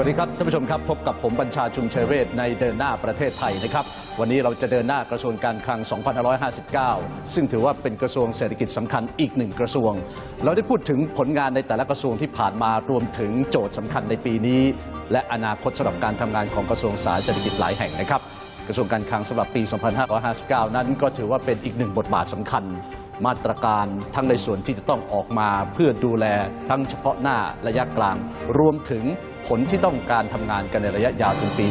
สวัสดีครับท่านผู้ชมครับพบกับผมบัญชาชุมเชเวศในเดินหน้าประเทศไทยนะครับวันนี้เราจะเดินหน้ากระทรวงการคลัง 2559 ซึ่งถือว่าเป็นกระทรวงเศรษฐกิจสำคัญอีกหนึ่งกระทรวง เราได้พูดถึงผลงานในแต่ละกระทรวงที่ผ่านมารวมถึงโจทย์สำคัญในปีนี้ และอนาคตสำหรับการทำงานของกระทรวงสาธารณสุขหลายแห่งนะครับ กระทรวงการคลังสำหรับปี 2559 นั้นก็ถือว่าเป็นอีกหนึ่งบทบาทสำคัญ มาตรการทั้งในส่วนที่จะต้องออกมาเพื่อดูแลทั้งเฉพาะหน้าระยะกลาง รวมถึงผลที่ต้องการทำงานกันในระยะยาวถึงปี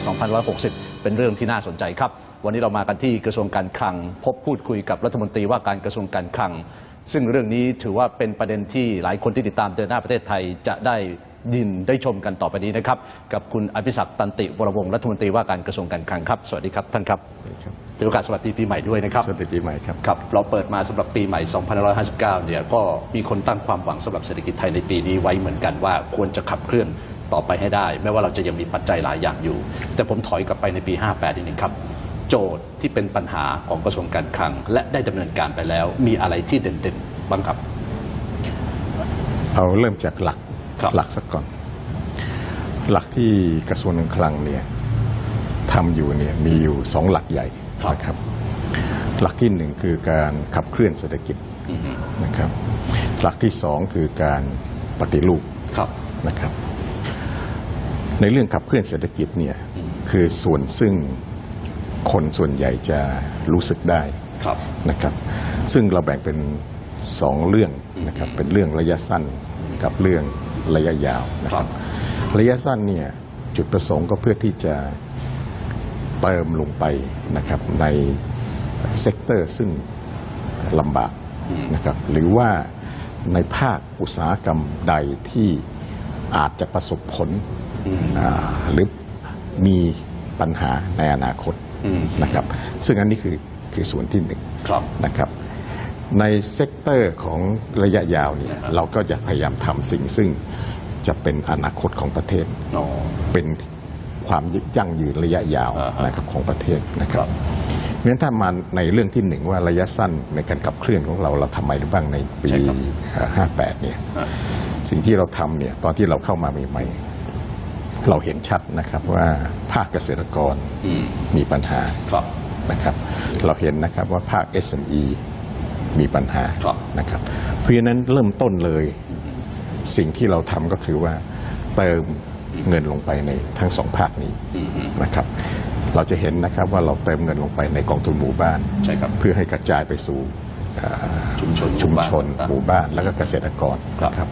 2560 เป็นเรื่องที่น่าสนใจครับ วันนี้เรามากันที่กระทรวงการคลัง พบพูดคุยกับรัฐมนตรีว่าการกระทรวงการคลังซึ่งเรื่องนี้ถือว่าเป็นประเด็นที่หลายคนที่ติดตามเดินหน้าประเทศไทยจะได้ ยินได้ชมกันต่อไปนี้นะครับ กับคุณอภิศักดิ์ตันติวรวงศ์รัฐมนตรีว่าการกระทรวงการคลังครับ สวัสดีครับท่านครับครับถือโอกาสสวัสดีปีใหม่ด้วยนะครับสวัสดีปีใหม่ครับครับ เราเปิดมาสำหรับปีใหม่ 2559 เนี่ยก็มีคนตั้งความหวังสำหรับเศรษฐกิจไทยในปีนี้ไว้เหมือนกันว่าควรจะขับเคลื่อนต่อไปให้ได้ แม้ว่าเราจะยังมีปัจจัยหลายอย่างอยู่ แต่ผมถอยกลับไปในปี 58นิดนึงครับโจทย์ที่เป็นปัญหาของกระทรวงการคลัง และได้ดำเนินการไปแล้ว มีอะไรที่เด่นๆบ้างครับ เอาเริ่มจากหลักครับ หลักสักก่อน หลักที่กระทรวงการคลังเนี่ยทำอยู่เนี่ยมีอยู่สองหลักใหญ่นะครับ หลักที่หนึ่งคือการขับเคลื่อนเศรษฐกิจนะครับ หลักที่สองคือการปฏิรูปครับนะครับ ในเรื่องขับเคลื่อนเศรษฐกิจเนี่ยคือส่วนซึ่งคนส่วนใหญ่จะรู้สึกได้ครับนะครับ ซึ่งเราแบ่งเป็นสองเรื่องนะครับเป็นเรื่องระยะสั้นกับเรื่อง ระยะยาวนะคครัรับบระยะสั้นเนี่ยจุดประสงค์ก็เพื่อที่จะเติมลงไปนะครับในเซกเตอร์ซึ่งลำบากนะครับหรือว่าในภาคอุตสาหกรรมใดที่อาจจะประสบผลอ่าหรือมีปัญหาในอนาคตอืมนะครับ ซึ่งอันนี้คือคือส่วนที่หนึ่งครับนะครับ ในเซกเตอร์ของระยะยาวเนี่ยเราก็จะพยายามทำสิ่งซึ่งจะเป็นอนาคตของประเทศ อ๋อ เป็นความยั่งยืนระยะยาวอ่าฮะนะครับของประเทศนะคครัรับบเพราะฉะนั้นถ้ามาในเรื่องที่หนึ่งว่าระยะสั้นในการขับเคลื่อนของเราเราทำไมบ้างในปีใช่ครับห้าแปดเนี่ยอ่าสิ่งที่เราทำเนี่ยตอนที่เราเข้ามาใหม่ๆเราเห็นชัดนะครับว่าภาคเกษตรกรอืมมีปัญหา ครับ นะครับเราเห็นนะครับว่าภาค SME มีปัญหาครับนะครับเพราะฉะนั้นเริ่มต้นเลยสิ่งที่เราทำก็คือว่าเติมเงินลงไปในทั้งสองภาคนี้นะครับ เราจะเห็นนะครับว่าเราเติมเงินลงไปในกองทุนหมู่บ้านใช่ครับเพื่อให้กระจายไปสู่อ่าชุมชนชุมชนบ้าหมู่บ้านแล้วก็เกษตรกรครับนะครับ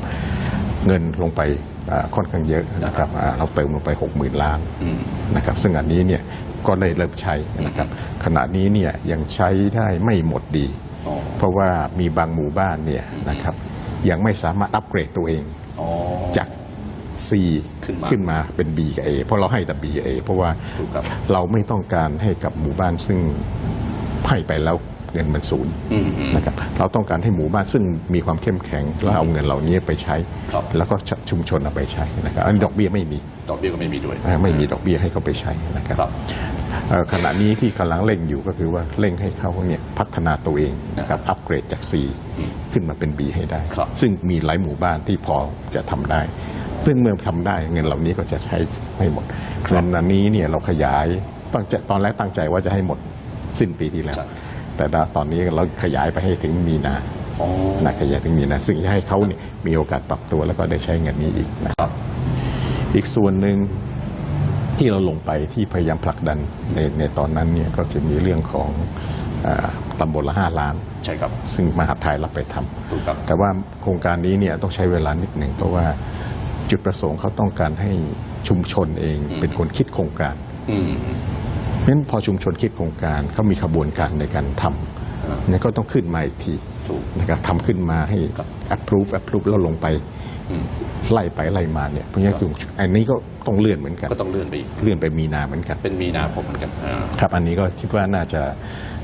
เงินลงไปอ่าค่อนข้างเยอะนะครับอ่าเราเติมลงไป 6 0,000 ล้านอืมนะครับ ซึ่งอันนี้เนี่ยก็ได้เริ่มใช้นะครับขณะนี้เนี่ยยังใช้ได้ไม่หมดดีอ๋อ เพราะว่ามีบางหมู่บ้านเนี่ยนะครับยังไม่สามารถอัปเกรดตัวเองอ๋อจาก C ขึ้นมาขึ้นมาเป็น B กับ A เพราะเราให้แต่ B กับ A เพราะว่าถูกครับเราไม่ต้องการให้กับหมู่บ้านซึ่งให้ไปแล้ว เงินมันศูนย์อืมอืมนะครับเราต้องการให้หมู่บ้านซึ่งมีความเข้มแข็งแล้วเอาเงินเหล่านี้ไปใช้ครับแล้วก็ชุมชนเอาไปใช้นะครับอันนี้ดอกเบี้ยไม่มีดอกเบี้ยก็ไม่มีด้วยอ่าไม่มีดอกเบี้ยให้เขาไปใช้นะครับครับเอ่อขณะนี้ที่กำลังเร่งอยู่ก็คือว่าเร่งให้เขาเนี่ยพัฒนาตัวเองนะครับอัปเกรดจาก C ขึ้นมาเป็น B ให้ได้ครับซึ่งมีหลายหมู่บ้านที่พอจะทำได้ซึ่งเมื่อทำได้เงินเหล่านี้ก็จะใช้ไม่หมดเงินอันนี้เนี่ยเราขยายตั้งใจตอนแรกตั้งใจว่าจะให้หมดสิ้นปีที่แล้วใช่ แต่ตอนนี้เราขยายไปให้ถึงมีนาอ๋อนะขยายถึงมีนาซึ่งจะให้เขาเนี่ยมีโอกาสปรับตัวแล้วก็ได้ใช้เงินนี้อีกนะครับ อีกส่วนหนึ่งที่เราลงไปที่พยายามผลักดันในในตอนนั้นเนี่ยก็จะมีเรื่องของอาตำบลละห้าล้านใช่ครับซึ่งมหาดไทยรับไปทำถูกครับแต่ว่าโครงการนี้เนี่ยต้องใช้เวลานิดหนึ่งเพราะว่าจุดประสงค์เขาต้องการให้ชุมชนเองเป็นคนคิดโครงการ นั้นพอชุมชนคิดโครงการเขามีขบวนการในการทำเนี่ยก็ต้องขึ้นมาอีกทีถูกนะครับทำขึ้นมาให้ครับ approve approve แล้วลงไปอืมไล่ไปไล่มาเนี่ยเพราะฉะนั้นคืออันนี้ก็ต้องเลื่อนเหมือนกันก็ต้องเลื่อนไปอีกเลื่อนไปมีนาเหมือนกัน เป็นมีนาคมเหมือนกันอ่าครับอันนี้ก็คิดว่าน่าจะ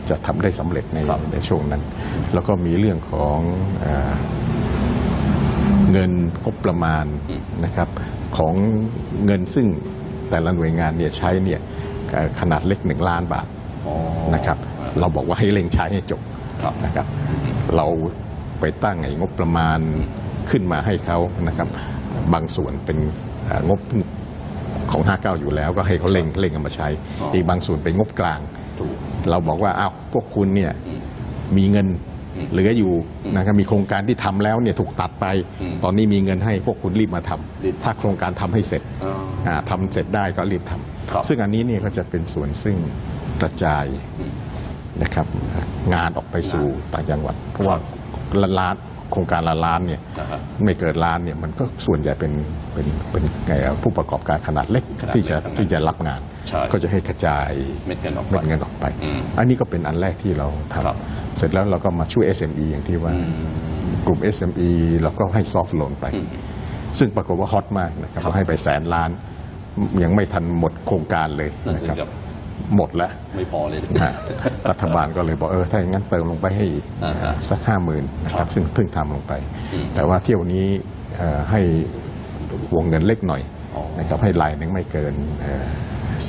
จะทำได้สำเร็จในครับในช่วงนั้น แล้วก็มีเรื่องของเออเงินงบประมาณนะครับของเงินซึ่งแต่ละหน่วยงานเนี่ยใช้เนี่ยเอ่อ ขนาดเล็กหนึ่งล้านบาทอ๋อนะครับ เราบอกว่าให้เร่งใช้ให้จบครับนะครับ เราไปตั้งไอ้งบประมาณขึ้นมาให้เขานะครับ บางส่วนเป็นเอ่องบของ 59 อยู่แล้วก็ให้เขาเร่งเร่งเอามาใช้อ๋ออีอีกบางส่วนเป็นงบกลางถูกเราบอกว่าอ้าวพวกคุณเนี่ยอืมมีเงินอืม เหลืออยู่นะครับมีโครงการที่ทำแล้วเนี่ยถูกตัดไปอืมตอนนี้มีเงินให้พวกคุณรีบมาทำรีบถ้าโครงการทำให้เสร็จอ๋ออ่าทำเสร็จได้ก็รีบทำครับซึ่งอันนี้เนี่ยก็จะเป็นส่วนซึ่งกระจายอืมนะครับงานออกไปสู่ต่างจังหวัดเพราะว่าครับละล้าน โครงการละล้านเนี่ยนะฮะไม่เกิดล้านเนี่ยมันก็ส่วนใหญ่เป็นเป็นเป็นไงอะผู้ประกอบการขนาดเล็กขนาดเล็กที่จะทั้งนั้นที่จะรับงานใช่ก็จะให้กระจายเม็ดเงินออกไปเม็ดเงินออกไปอืมอันนี้ก็เป็นอันแรกที่เราทครับำเสร็จแล้วเราก็มาช่วย SME อย่างที่ว่าอืมกลุ่ม SME เราก็ให้ซอฟท์โลนไปอืมซึ่งปรากฏว่าฮอตมากนะครับครับเราให้ไปแสนล้านยังไม่ทันหมดโครงการเลยนั่นนะสิครับครับ หมดแล้ว ไม่พอเลยนะฮะรัฐบาลก็เลยบอกเออถ้าอย่างนั้นเติมลงไปให้อีกอ่าฮะสักห้าหมื่นนะคครัรับบซึ่งเพิ่งทำลงไป อืมแต่ว่าเที่ยวนี้เอ่อให้วงเงินเล็กหน่อยอ๋อ นะครับให้รายหนึ่งไม่เกิน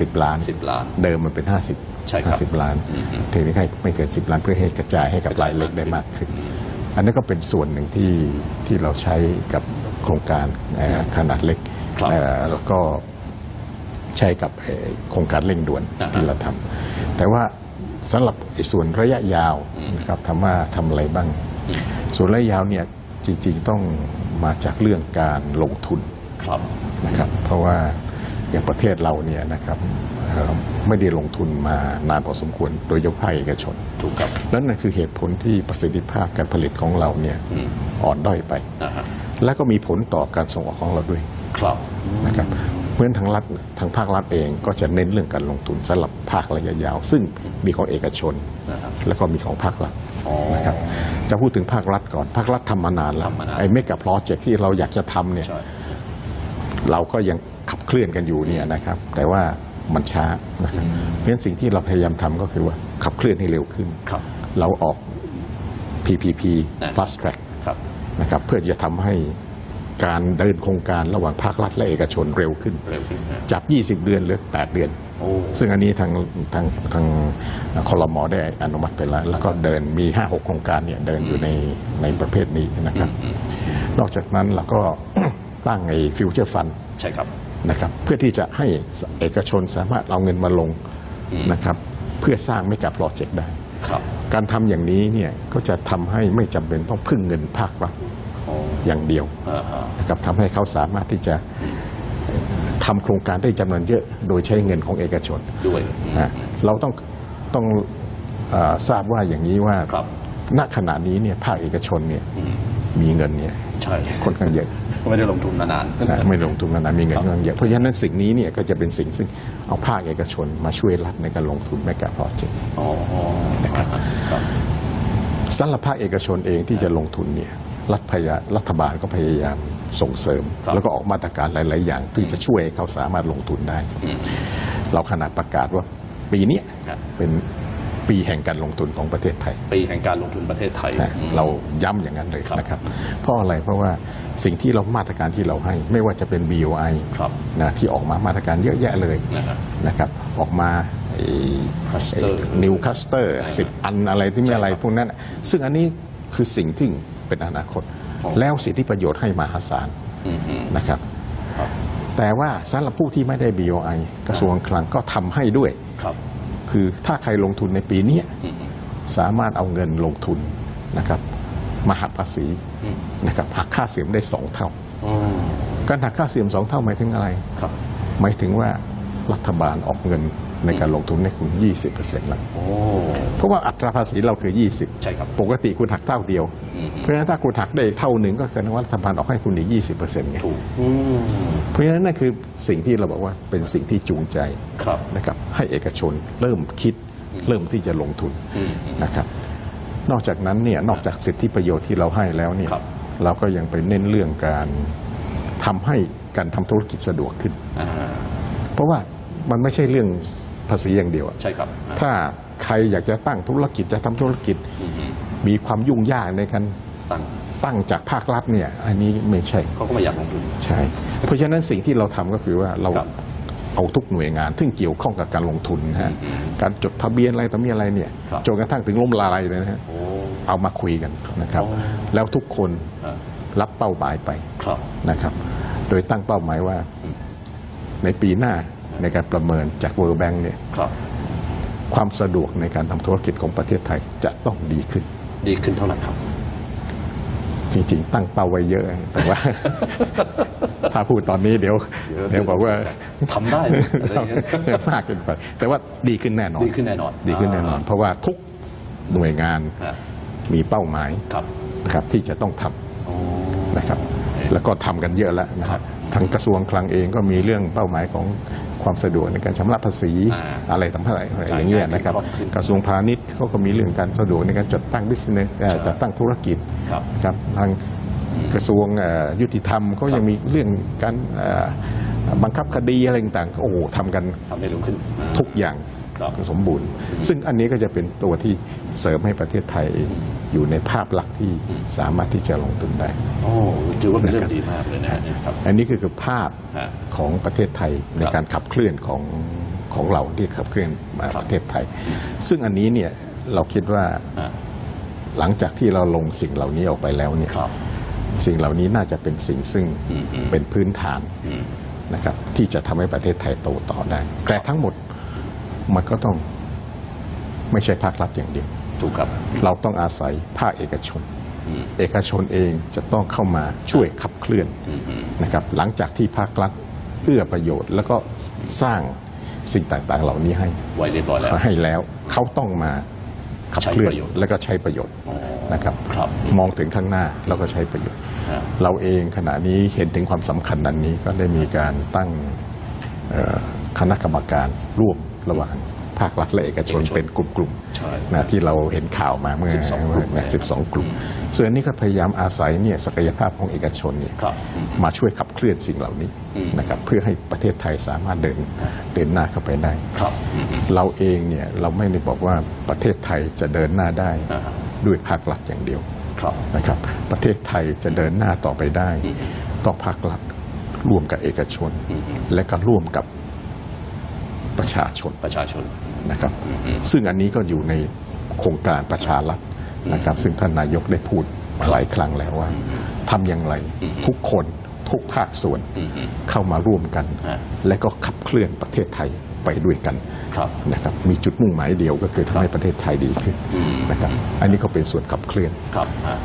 สิบล้าน สิบล้าน เดิมมันเป็นห้าสิบใช่ครับห้าสิบล้านอืมอืมทีนี้ให้ไม่เกินสิบล้านเพื่อให้กระจายให้กับกระจายรายเล็กได้มากขึ้นอืมอันนั้นก็เป็นส่วนหนึ่งที่ที่เราใช้กับโครงการเอ่อขนาดเล็กครับ เอ่อแล้วก็ ใช้กับเอ่อโครงการเร่งด่วนอ่าฮะที่เราทำแต่ว่าสำหรับไอ้ส่วนระยะยาวนะครับทำว่าทำอะไรบ้าง ส่วนระยะยาวเนี่ยจริง ๆต้องมาจากเรื่องการลงทุนครับนะครับ เพราะว่าอย่างประเทศเราเนี่ยนะครับเอ่อไม่ได้ลงทุนมานานพอสมควรโดยยกภาคเอกชนถูกครับและนั่นคือเหตุผลที่ประสิทธิภาพการผลิตของเราเนี่ยอืมอ่อนด้อยไปนะฮะและก็มีผลต่อการส่งออกของเราด้วยครับนะครับ เพราะฉะนั้นทางรัฐทางภาครัฐเองก็จะเน้นเรื่องการลงทุนสำหรับภาคระยะยาว ซึ่งมีของเอกชนนะครับแล้วก็มีของภาครัฐอ๋อนะครับจะพูดถึงภาครัฐก่อนภาครัฐทำมานานแล้วทำมานานไอ้เมกะโปรเจกต์ที่เราอยากจะทำเนี่ยใช่เราก็ยังขับเคลื่อนกันอยู่เนี่ยนะครับ แต่ว่ามันช้านะครับเพราะฉะนั้นสิ่งที่เราพยายามทำก็คือว่าขับเคลื่อนให้เร็วขึ้นครับเราออก PPP อ่า fast track ครับนะครับเพื่อจะทำให้ การเดินโครงการระหว่างภาครัฐและเอกชนเร็วขึ้น เร็วขึ้นนะจาก 20 เดือนเหลือ 8 เดือน โอ้ซึ่งอันนี้ทางทางทางคอรมอได้อนุมัติไปแล้ว แล้วก็เดินมี 5-6 โครงการเนี่ยเดินอยู่ในในประเภทนี้นะครับ นอกจากนั้นเราก็ ตั้งไอ้ฟิวเจอร์ฟัน ใช่ครับ นะครับเพื่อที่จะให้เอกชนสามารถเอาเงินมาลงอืมนะครับเพื่อสร้างไม่กับโปรเจกต์ได้ ครับ การทำอย่างนี้เนี่ยก็จะทำให้ไม่จำเป็นต้องพึ่งเงินภาครัฐโอ้อย่างเดียวอ่าฮะนะครับทำให้เขาสามารถที่จะทำโครงการได้จำนวนเยอะ โดยใช้เงินของเอกชนด้วยอืมนะเราต้องต้องเออทราบว่าอย่างนี้ว่าครับณขณะนี้เนี่ยภาคเอกชนเนี่ยอืมมีเงินเนี่ยใช่ค่อนข้างเยอะไม่ได้ลงทุนมานานนะไม่ลงทุนนานๆมีเงินค่อนข้างเยอะเพราะฉะนั้นสิ่งนี้เนี่ยก็จะเป็นสิ่งซึ่งเอาภาคเอกชนมาช่วยรัฐในการลงทุนแมกะโปรเจกต์อ๋อนะครับครับสำหรับภาคเอกชนเองที่จะลงทุนเนี่ย รัฐพยารัฐบาลก็พยายามส่งเสริมครับแล้วก็ออกมาตรการหลาย ๆ อย่างที่จะช่วยให้เขาสามารถลงทุนได้อืมเราขนาดประกาศว่าปีเนี้ยครับเป็นปีแห่งการลงทุนของประเทศไทย ปีแห่งการลงทุนประเทศไทยนะอืมเราย้ำอย่างนั้นเลยครับนะครับ เพราะอะไรเพราะว่าสิ่งที่เรามาตรการที่เราให้ ไม่ว่าจะเป็น BOI ครับนะที่ออกมามาตรการเยอะแยะเลยนะครับนะครับออกมาไอ้ Cluster นิวคัสเตอร์สิบอันอะไรที่ไม่อะไรใช่ครับพวกนั้น ซึ่งอันนี้คือสิ่งที่ เป็นอนาคตอ๋อแล้วสิทธิประโยชน์ให้มหาศาลอืมอืมนะครับครับ แต่ว่าสำหรับผู้ที่ไม่ได้ BOI กระทรวงคลังก็ทำให้ด้วยครับคือถ้าใครลงทุนในปีเนี้ยอืมอืมสามารถเอาเงินลงทุนนะครับมาหักภาษีอืมนะครับหักค่าเสียมได้สองเท่าอืมการหักค่าเสียมสองเท่าหมายถึงอะไรครับหมายถึงว่ารัฐบาลออกเงิน ในการลงทุนให้คุณ 20%แล้วโอ้เพราะว่าอัตราภาษีเราคือ 20 ใช่ครับ ปกติคุณหักเท่าเดียวอืมเพราะฉะนั้นถ้าคุณหักได้อีกเท่าหนึ่งก็แสดงว่ารัฐบาลออกให้คุณอีก 20%ไงถูกอืมเพราะฉะนั้นนั่นคือสิ่งที่เราบอกว่าเป็นสิ่งที่จูงใจครับนะครับให้เอกชนเริ่มคิดเริ่มที่จะลงทุนอืมอืมนะครับนอกจากนั้นเนี่ยนอกจากสิทธิประโยชน์ที่เราให้แล้วเนี่ยครับเราก็ยังไปเน้นเรื่องการทำให้การทำธุรกิจสะดวกขึ้นอ่าเพราะว่ามันไม่ใช่เรื่อง ภาษีอย่างเดียวอะใช่ครับ ถ้าใครอยากจะตั้งธุรกิจจะทำธุรกิจอืมอืมมีความยุ่งยากในการตั้งตั้งจากภาครัฐเนี่ย อันนี้ไม่ใช่เขาก็ไม่อยากลงทุนใช่ เพราะฉะนั้นสิ่งที่เราทำก็คือว่าเราครับเอาทุกหน่วยงานซึ่งเกี่ยวข้องกับการลงทุนนะฮะการจดทะเบียนอะไรต่อมีอะไรเนี่ยครับจนกระทั่งถึงล้มละลายเลยนะฮะโอ้เอามาคุยกันนะครับอ๋อแล้วทุกคนอ่ารับเป้าหมายไปครับนะครับ โดยตั้งเป้าหมายว่าในปีหน้า ในการประเมินจาก World Bank เนี่ยครับ ความสะดวกในการทำธุรกิจของประเทศไทยจะต้องดีขึ้น ดีขึ้นเท่าไหร่ครับ จริงๆ ตั้งเป้าไว้เยอะ แต่ว่า ถ้าพูดตอนนี้เดี๋ยว เดี๋ยวเดี๋ยวบอกว่าทำได้ไหมอะไรอย่างเงี้ยมากเกินไปแต่ว่าดีขึ้นแน่นอนดีขึ้นแน่นอนดีขึ้นแน่นอน เพราะว่าทุกหน่วยงานฮะมีเป้าหมายครับนะครับที่จะต้องทำอ๋อนะครับแล้วก็ทำกันเยอะแล้วนะคครัรับบทางกระทรวงคลังเองก็มีเรื่องเป้าหมายของ ความสะดวกในการชำระภาษีอ่าอะไรต่างๆอะไรอย่างเงี้ยนะครับจ่ายง่ายขึ้นกระทรวงพาณิชย์เขาก็มีเรื่องการสะดวกในการจัดตั้งบิสเนสจัดตั้งธุรกิจครับครับทางกระทรวงเอ่อยุติธรรมเขายังมีเรื่องการเอ่อบังคับคดีอะไรต่างๆโอ้โหทำกันทำได้เร็วขึ้นอ่าทุกอย่างครับ สมบูรณ์ ซึ่งอันนี้ก็จะเป็นตัวที่เสริมให้ประเทศไทยอยู่ในภาพลักษณ์ที่สามารถที่จะลงทุนได้โอ้ถือว่าเป็นเรื่องดีมากเลยนะฮะเนี่ยครับ อันนี้คือคือภาพฮะของประเทศไทยในการขับเคลื่อนของของเราที่ขับเคลื่อนมาครับประเทศไทย ซึ่งอันนี้เนี่ยเราคิดว่าฮะหลังจากที่เราลงสิ่งเหล่านี้ออกไปแล้วเนี่ยครับสิ่งเหล่านี้น่าจะเป็นสิ่งซึ่งอืมอืมเป็นพื้นฐานอืมนะครับที่จะทำให้ประเทศไทยโตต่อได้ แต่ทั้งหมด มันก็ต้องไม่ใช่ภาครัฐอย่างเดียว ถูกครับ เราต้องอาศัยภาคเอกชนอืมเอกชนเองจะต้องเข้ามาช่วยขับเคลื่อนอืมอืมนะครับ หลังจากที่ภาครัฐเอื้อประโยชน์ แล้วก็สร้างสิ่งต่างๆ เหล่านี้ให้ไว้เรียบร้อยแล้วให้แล้วเขาต้องมาขับเคลื่อนใช้ประโยชน์แล้วก็ใช้ประโยชน์อ๋อนะครับครับมองถึงข้างหน้าแล้วก็ใช้ประโยชน์ฮะเราเองขณะนี้เห็นถึงความสำคัญนั้นนี้ก็ได้มีการตั้งเอ่อคณะกรรมการร่วม ระหว่างภาครัฐและเอกชนเอกชนเป็นกลุ่มใช่ๆนะที่เราเห็นข่าวมาเมื่อ12กลุ่มเมื่อ12 กลุ่ม ส่วนอันนี้ก็พยายามอาศัยเนี่ยศักยภาพของเอกชนเนี่ยครับอืมมาช่วยขับเคลื่อนสิ่งเหล่านี้อืมนะครับเพื่อให้ประเทศไทยสามารถเดินเดินหน้าเข้าไปได้ครับอืมอืมเราเองเนี่ยเราไม่ได้บอกว่าประเทศไทยจะเดินหน้าได้อ่าฮะด้วยภาครัฐอย่างเดียวครับนะครับ ประเทศไทยจะเดินหน้าต่อไปได้อืมต้องภาครัฐร่วมกับเอกชนอืมและก็ร่วมกับ ประชาชนประชาชน นะครับ ซึ่งอันนี้ก็อยู่ในโครงการประชารัฐนะครับ ซึ่งท่านนายกได้พูดมาหลายครั้งแล้วว่าทำอย่างไรทุกคนทุกภาคส่วนอืมอืมเข้ามาร่วมกัน ฮะ และก็ขับเคลื่อนประเทศไทยไปด้วยกัน ครับ นะครับมีจุดมุ่งหมายเดียวก็คือทำให้ประเทศไทยดีขึ้นอืม นะครับอันนี้ก็เป็นส่วนขับเคลื่อน ครับฮะ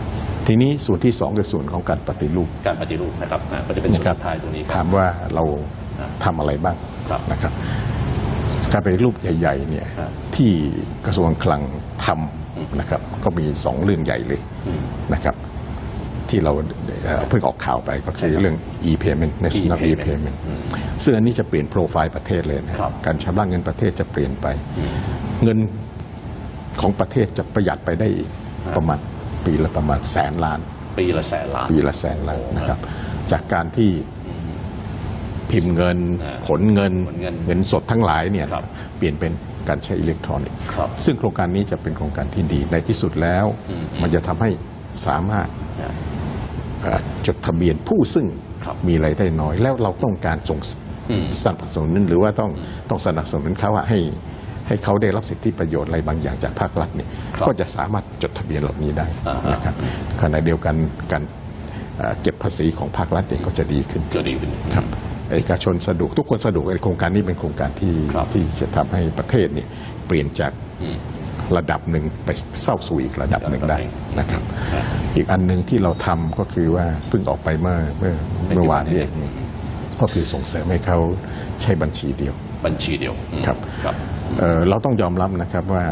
ทีนี้ส่วนที่สองคือส่วนของการปฏิรูปการปฏิรูปนะครับอ่าก็จะเป็นส่วนนะครับสุดท้ายตรงนี้ครับถามว่าเราครับทำอะไรบ้างครับ นะครับ การปฏิรูปใหญ่ๆเนี่ยครับที่ที่กระทรวงคลังทำนะครับ ก็มีสองเรื่องใหญ่เลยอืมนะครับ ที่เราเอ่อเพิ่งออกข่าวไปก็คือเรื่อง e-payment national e-payment e-payment ซึ่งอันนี้จะเปลี่ยนโปรไฟล์ประเทศเลยนะครับการชำระเงินประเทศจะเปลี่ยนไป เงินของประเทศจะประหยัดไปได้อีกประมาณปีละประมาณแสนล้าน ปีละแสนล้านปีละแสนล้านนะครับ จากการที่ พิมพ์เงินอ่าขนเงิน ขนเงิน เงินสดทั้งหลายเนี่ยครับเปลี่ยนเป็นการใช้อิเล็กทรอนิกส์ครับซึ่งโครงการนี้จะเป็นโครงการที่ดีในที่สุดแล้วอืมมันจะทำให้สามารถนะเอ่อจดทะเบียนผู้ซึ่งครับมีรายได้น้อย แล้วเราต้องการส่งอืมสนับสนุนหรือว่าต้องต้องสนับสนุนเขาว่าให้ให้เขาได้รับสิทธิประโยชน์อะไรบางอย่างจากภาครัฐเนี่ยครับก็จะสามารถจดทะเบียนเหล่านี้ได้อ่าฮะนะครับขณะเดียวกันการเอ่อเก็บภาษีของภาครัฐเองก็จะดีขึ้นก็ดีขึ้นครับ เอกชนสะดวกทุกคนสะดวกในโครงการนี้เป็นโครงการที่ครับที่จะทำให้ประเทศเนี่ยเปลี่ยนจากอืมระดับหนึ่งไปเข้าสู่อีกระดับหนึ่งได้ระดับหนึ่งนะครับครับ อีกอันหนึ่งที่เราทำก็คือว่าเพิ่งออกไปเมื่อเมื่อเมื่อวานนี้เองก็คือส่งเสริมให้เขาใช้บัญชีเดียว บัญชีเดียวอืมครับครับเอ่อเราต้องยอมรับนะครับว่า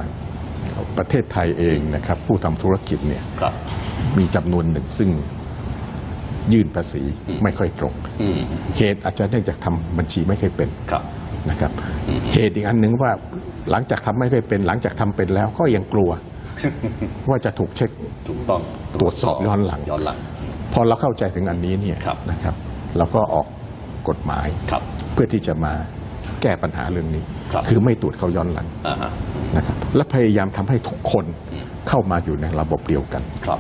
ประเทศไทยเองนะครับผู้ทำธุรกิจเนี่ยครับมีจำนวนหนึ่งซึ่ง ยื่นภาษีไม่ค่อยตรงอืมเหตุอาจจะเนื่องจากทำบัญชีไม่เคยเป็นครับนะครับ เหตุอีกอันหนึ่งว่าหลังจากทำไม่เคยเป็น หลังจากทำเป็นแล้วก็ยังกลัว ว่าจะถูกเช็คถูกต้องตรวจสอบย้อนหลังย้อนหลัง พอเราเข้าใจถึงอันนี้เนี่ยครับนะครับ เราก็ออกกฎหมายครับเพื่อที่จะมาแก้ปัญหาเรื่องนี้ครับคือไม่ตรวจเขาย้อนหลังอ่าฮะนะครับ และพยายามทำให้ทุกคนเข้ามาอยู่ในระบบเดียวกันครับ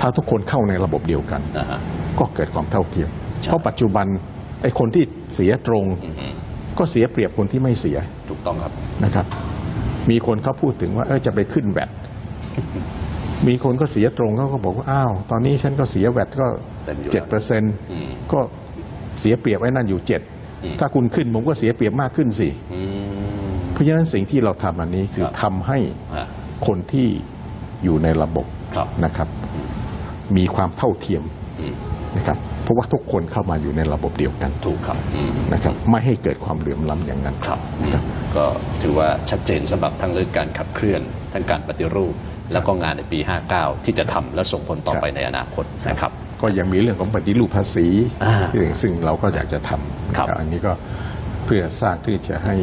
ถ้าทุกคนเข้าในระบบเดียวกันอ่าฮะ ก็เกิดความเท่าเทียมใช่เพราะปัจจุบันไอ้คนที่เสียตรงอืมอืมก็เสียเปรียบคนที่ไม่เสียถูกต้องครับนะครับ มีคนเขาพูดถึงว่าเออจะไปขึ้นแวดมีคนก็เสียตรงเขาก็บอกว่าอ้าวตอนนี้ฉันก็เสียแวดก็เต็มอยู่แล้วเจ็ดเปอร์เซ็นต์อืมก็เสียเปรียบไว้นั่นอยู่เจ็ดถ้าคุณขึ้นผมก็เสียเปรียบมากขึ้นสิอืมเพราะฉะนั้นสิ่งที่เราทำอันนี้คือครับทำให้ฮะคนที่อยู่ในระบบครับนะครับ มีความเท่าเทียมอืม นะครับเพราะว่าทุกคนเข้ามาอยู่ในระบบเดียวกันถูกครับอืมนะครับไม่ให้เกิดความเหลื่อมล้ำอย่างนั้นครับนะครับก็ถือว่าชัดเจนสำหรับทั้งเรื่องการขับเคลื่อนทั้งการปฏิรูป แล้วก็งานในปี 59 ที่จะทำและส่งผลต่อไปในอนาคตนะครับก็ยังมีเรื่องของปฏิรูปภาษีอ่าซึ่งซึ่งเราก็อยากจะทำนะครัครับบอันนี้ก็เพื่อสร้างที่จะให้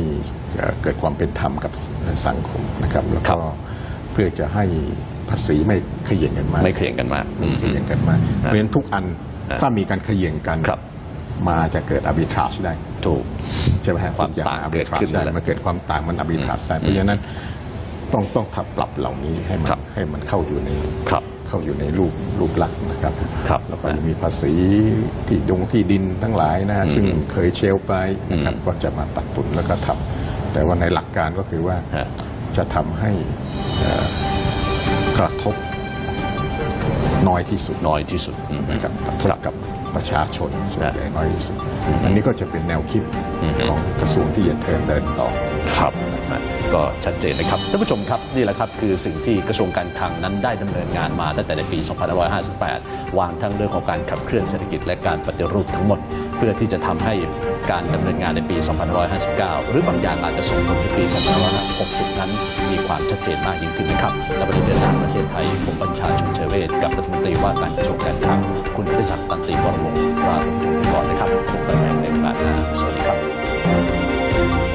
เอ่อเกิดความเป็นธรรมกับสังคมนะครับแล้วครัก็บเพื่อจะให้ภาษีไม่เขย่งกันมากไม่เคลียงกันมากอืมเขย่งกันมากเพราะฉะนั้นทุกอันอ่า ถ้ามีการเขย่งกันครับมาจะเกิดอ r b ิทราชได้ถูกใช่ไหมฮะความทุอย่ต่าง arbitrage เกิดขึ้นได้นั่นแหละมันเกิดความต่างมันอ r b ิทราชได้เพราะฉะนั้นต้องต้องทับปรับเหล่านี้ให้มัครันบให้มันเข้าอยู่ในครับเข้าอยู่ในรูปรูปลักษณ์นะครับครับแล้วก็ยังมีภาษีที่ดงที่ดินทั้งหลายนะฮะซึ่งเคยเชลไปนะครับก็จะมาตัดตุนแล้วก็ทำแต่ว่าในหลักการก็คือว่าฮะจะทำให้เอ่อกระทบ น้อยที่สุดน้อยที่สุดอืมนะครับกระทบกับประชาชนส่วนใหญ่น้อยที่สุด อันนี้ก็จะเป็นแนวคิดอืมของกระทรวงที่จะเทินเดินต่อครับนะ ก็ชัดเจนนะครับท่านผู้ชมครับนี่แหละครับคือสิ่งที่กระทรวงการคลังนั้นได้ดำเนินงานมาตั้งแต่ในปี 2558 วางทั้งเรื่องของการขับเคลื่อนเศรษฐกิจและการปฏิรูปทั้งหมด เพื่อที่จะทำให้การดำเนินงานในปี 2559 หรือบางอย่างอาจจะส่งผลในปี 2560 นั้นมีความชัดเจนมากยิ่งขึ้นนะครับและประเด็นเดินทางประเทศไทยผมบัญชาชุมเชเวศกับรัฐมนตรีว่าการกระทรวงการคลังคุณอภิศักดิ์ตันติวรวงศ์ลาท่านผู้ชมก่อนนะครับพบกันใหม่ในโอกาสหน้าสวัสดีครับ